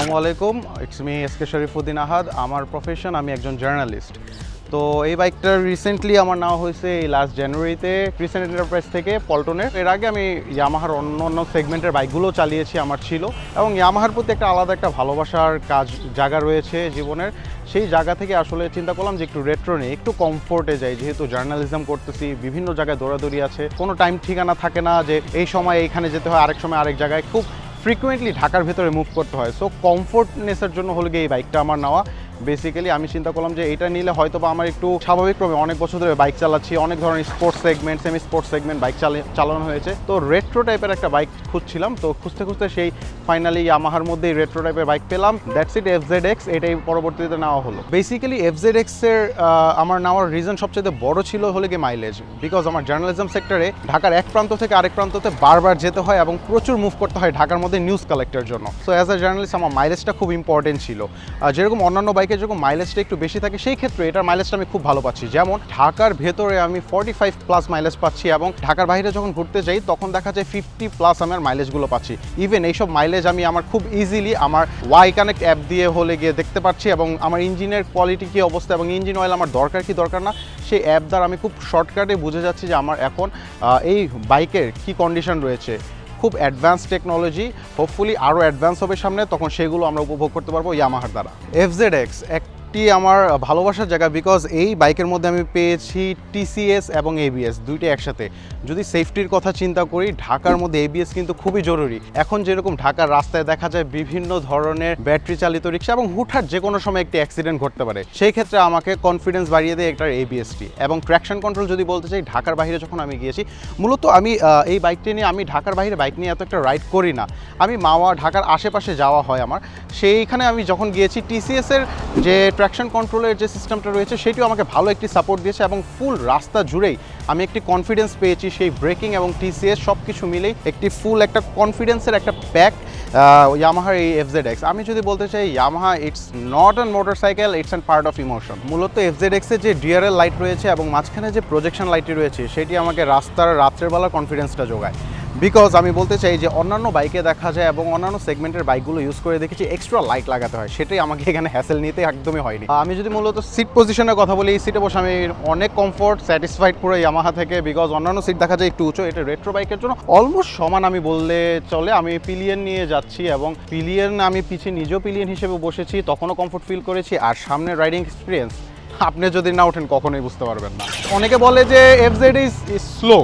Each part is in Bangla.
আসসালামু আলাইকুম। It's me S K Sharifuddin Ahad আমার প্রফেশন আমি একজন জার্নালিস্ট তো এই বাইকটা রিসেন্টলি আমার নেওয়া হয়েছে এই লাস্ট জানুয়ারিতে ক্রিসেন্ট এন্টারপ্রাইজ থেকে পল্টনের। এর আগে আমি ইয়ামাহার অন্য অন্য সেগমেন্টের বাইকগুলো চালিয়েছি, আমার ছিল। এবং ইয়ামাহার প্রতি একটা আলাদা একটা ভালোবাসার কাজ, জায়গা রয়েছে জীবনের। সেই জায়গা থেকে আসলে চিন্তা করলাম যে একটু রেট্রো নেই, একটু কমফোর্টে যাই। যেহেতু জার্নালিজম করতেছি, বিভিন্ন জায়গায় দৌড়াদৌড়ি আছে। কোনো টাইম ঠিকানা থাকে না যে এই সময় এইখানে যেতে হয়, আরেক সময় আরেক জায়গায়। খুব ফ্রিকুয়েন্টলি ঢাকার ভেতরে মুভ করতে হয়। সো কমফোর্টনেসের জন্য হলো গিয়ে এই বাইকটা আমার নেওয়া। বেসিক্যালি আমি চিন্তা করলাম যে এটা নিলে হয়তো বা আমার একটু স্বাভাবিকভাবে অনেক বছর ধরে বাইক চালাচ্ছি, অনেক ধরনের sports segment semi sports segment bike চালানো হয়েছে। তো রেট্রো টাইপের একটা বাইক খুঁজছিলাম। তো খুঁজতে খুঁজতে সেই ফাইনালি ইয়ামাহার মধ্যেই রেট্রো টাইপের বাইক পেলাম। That's it F Z X এটাই পরবর্তীতে নেওয়া হলো। বেসিক্যালি এফ জেড এক্সের আমার নেওয়ার রিজন সবচেয়ে বড় ছিল হলে গিয়ে মাইলেজ বিকজ আমার জার্নালিজম সেক্টরে ঢাকার এক প্রান্ত থেকে আরেক প্রান্ততে বারবার যেতে হয় এবং প্রচুর মুভ করতে হয় ঢাকার মধ্যে নিউজ কালেক্টের জন্য। সো অ্যাজ আ জার্নালিস্ট আমার মাইলেজটা খুব ইম্পর্টেন্ট ছিল। যেরকম অন্যান্য বাইকে যেরকম মাইলেজটা একটু বেশি থাকে, সেই ক্ষেত্রে এটার মাইলেজটা আমি খুব ভালো পাচ্ছি। যেমন ঢাকার ভেতরে আমি ফর্টি ফাইভ প্লাস মাইলেজ পাচ্ছি এবং ঢাকার বাইরে যখন ঘুরতে যাই, তখন দেখা যায় ফিফটি প্লাস আমার মাইলেজগুলো পাচ্ছি। ইভেন এইসব মাইলেজ আমি আমার খুব ইজিলি আমার ওয়াই কানেক্ট অ্যাপ দিয়ে হলে গিয়ে দেখতে পাচ্ছি এবং আমার ইঞ্জিনের কোয়ালিটি কী অবস্থা এবং ইঞ্জিন অয়েল আমার দরকার কি, দরকার না, সেই অ্যাপ দ্বারা আমি খুব শর্টকাটে বুঝে যাচ্ছি যে আমার এখন এই বাইকের কি কন্ডিশন রয়েছে। খুব অ্যাডভান্স টেকনোলজি হোপফুলি আরও অ্যাডভান্স হবে সামনে, তখন সেগুলো আমরা উপভোগ করতে পারব ইয়ামাহার দ্বারা। এফ জেড এক্স একটি আমার ভালোবাসার জায়গা বিকজ এই বাইকের মধ্যে আমি পেয়েছি টিসিএস এবং এবিএস দুইটি একসাথে। যদি সেফটির কথা চিন্তা করি, ঢাকার মধ্যে এবিএস কিন্তু খুবই জরুরি। এখন যেরকম ঢাকার রাস্তায় দেখা যায় বিভিন্ন ধরনের ব্যাটারি চালিত রিক্সা এবং হুটহাট যে কোনো সময় একটি অ্যাক্সিডেন্ট ঘটতে পারে। সেই ক্ষেত্রে আমাকে কনফিডেন্স বাড়িয়ে দেয় একটা এবিএসটি এবং ট্র্যাকশন কন্ট্রোল যদি বলতে চাই, ঢাকার বাইরে যখন আমি গিয়েছি, মূলত আমি এই বাইকটি নিয়ে আমি ঢাকার বাইরে বাইক নিয়ে এত একটা রাইড করি না। আমি মাওয়া ঢাকার আশেপাশে যাওয়া হয় আমার। সেইখানে আমি যখন গিয়েছি টিসিএস এর যে ট্র্যাকশন কন্ট্রোলের যে সিস্টেমটা রয়েছে, সেটিও আমাকে ভালো একটি সাপোর্ট দিয়েছে এবং ফুল রাস্তা জুড়েই আমি একটি কনফিডেন্স পেয়েছি সেই ব্রেকিং এবং টিসিএস সব কিছু মিলেই একটি ফুল একটা কনফিডেন্সের একটা প্যাক ইয়ামাহার এই এফজেড এক্স আমি যদি বলতে চাই Yamaha it's not an motorcycle it's an part of emotion মূলত এফজেড এক্সের যে ডিআরএল লাইট রয়েছে এবং মাঝখানে যে প্রজেকশন লাইটটি রয়েছে, সেটি আমাকে রাস্তার রাত্রের বেলা কনফিডেন্সটা যোগায়। বিকজ আমি বলতে চাই যে অন্যান্য বাইকে দেখা যায় এবং অন্যান্য সেগমেন্টের বাইকগুলো ইউজ করে দেখেছি এক্সট্রা লাইট লাগাতে হয়। সেটাই আমাকে এখানে হ্যাসেল নিতে একদমই হয়নি। আমি যদি মূলত সিট পজিশনের কথা বলি, এই সিটে বসে আমি অনেক কমফোর্ট স্যাটিসফাইড পুরো ইয়ামাহা থেকে বিকজ অন্যান্য সিট দেখা যায় একটু উঁচু, এটা রেট্রো বাইকের জন্য অলমোস্ট সমান আমি বললে চলে। আমি পিলিয়ন নিয়ে যাচ্ছি এবং পিলিয়ন আমি পিছিয়ে নিজেও পিলিয়ন হিসেবে বসেছি, তখনও কমফোর্ট ফিল করেছি। আর সামনে রাইডিং এক্সপিরিয়েন্স আপনি যদি না ওঠেন, কখনোই বুঝতে পারবেন না। অনেকে বলে যে এফ জেড ইজ স্লো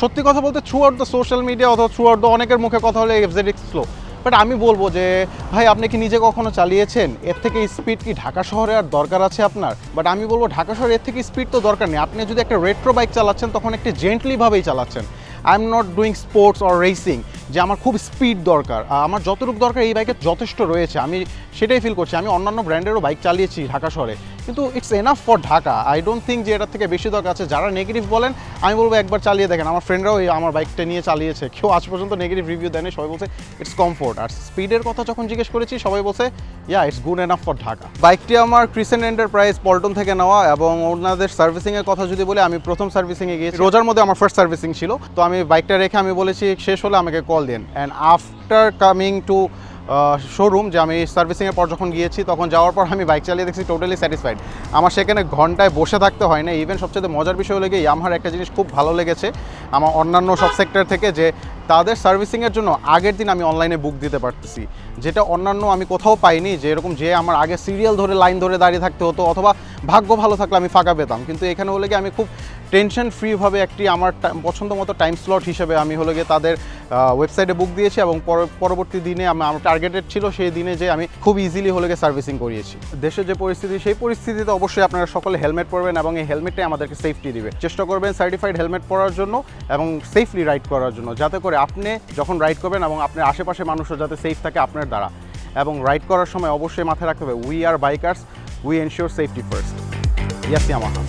সত্যি কথা বলতে throughout the social media অথবা থ্রু আউট দ্য অনেকের মুখে কথা হলে এফ জেড স্লো বাট আমি বলব যে, ভাই, আপনি কি নিজে কখনো চালিয়েছেন? এর থেকে স্পিড কি ঢাকা শহরে আর দরকার আছে আপনার? বাট আমি বলব ঢাকা শহরে এর থেকে স্পিড তো দরকার নেই। আপনি যদি একটা রেট্রো বাইক চালাচ্ছেন, তখন একটি জেন্টলিভাবেই চালাচ্ছেন। I am not doing sports or racing যে আমার খুব স্পিড দরকার। আমার যতটুকু দরকার, এই বাইকের যথেষ্ট রয়েছে। আমি সেটাই ফিল করছি। আমি অন্যান্য ব্র্যান্ডেরও বাইক চালিয়েছি ঢাকা শহরে। কিন্তু it's enough for Dhaka I don't think যে এটার থেকে বেশি দরকার আছে। যারা নেগেটিভ বলেন আমি বলব একবার চালিয়ে দেখেন। আমার ফ্রেন্ডরাও আমার বাইকটা নিয়ে চালিয়েছে। কেউ আজ পর্যন্ত নেগেটিভ রিভিউ দেয়নি সবাই বলছে ইটস কমফোর্ট আর স্পিডের কথা যখন জিজ্ঞেস করেছি সবাই বলছে yeah it's good enough for Dhaka বাইকটি আমার ক্রিসেন্ট এন্টারপ্রাইজ পল্টন থেকে নেওয়া এবং ওনাদের সার্ভিসিংয়ের কথা যদি বলি আমি প্রথম সার্ভিসিংয়ে গিয়েছি। রোজার মধ্যে আমার ফার্স্ট সার্ভিসিং ছিল। তো আমি বাইকটা রেখে আমি বলেছি শেষ হলে আমাকে call then. And after coming to showroom যে আমি সার্ভিসিংয়ের পর যখন গিয়েছি, তখন যাওয়ার পর আমি বাইক চালিয়ে দেখছি টোটালি স্যাটিসফাইড আমার সেখানে ঘন্টায় বসে থাকতে হয় না ইভেন সবচেয়ে মজার বিষয় হলে গিয়ে ইয়ামাহার একটা জিনিস খুব ভালো লেগেছে। আমার অন্যান্য সব সেক্টর থেকে যে তাদের সার্ভিসিংয়ের জন্য আগের দিন আমি অনলাইনে বুক দিতে পারতেছি। যেটা অন্যান্য আমি কোথাও পাইনি, যে এরকম যে আমার আগে সিরিয়াল ধরে লাইন ধরে দাঁড়িয়ে থাকতে হতো, অথবা ভাগ্য ভালো থাকলে আমি ফাঁকা পেতাম। কিন্তু এখানে হলে গিয়ে আমি খুব টেনশন ফ্রিভাবে একটি আমার পছন্দ মতো টাইম স্লট হিসেবে আমি হলো গিয়ে তাদের ওয়েবসাইটে বুক দিয়েছি এবং পর- পরবর্তী দিনে আমি আমার টার্গেটেড ছিল সেই দিনে যে আমি খুব ইজিলি হলে গিয়ে সার্ভিসিং করিয়েছি। দেশের যে পরিস্থিতি, সেই পরিস্থিতিতে অবশ্যই আপনারা সকলে হেলমেট পরবেন এবং এই হেলমেটটাই আমাদেরকে সেফটি দিবে। চেষ্টা করবেন সার্টিফাইড হেলমেট পরার জন্য এবং সেফলি রাইড করার জন্য, যাতে করে আপনি যখন রাইড করবেন এবং আপনার আশেপাশে মানুষও যাতে সেফ থাকে আপনার দ্বারা। এবং রাইড করার সময় অবশ্যই মাথায় রাখতে হবে we are bikers we ensure safety first yes Yamaha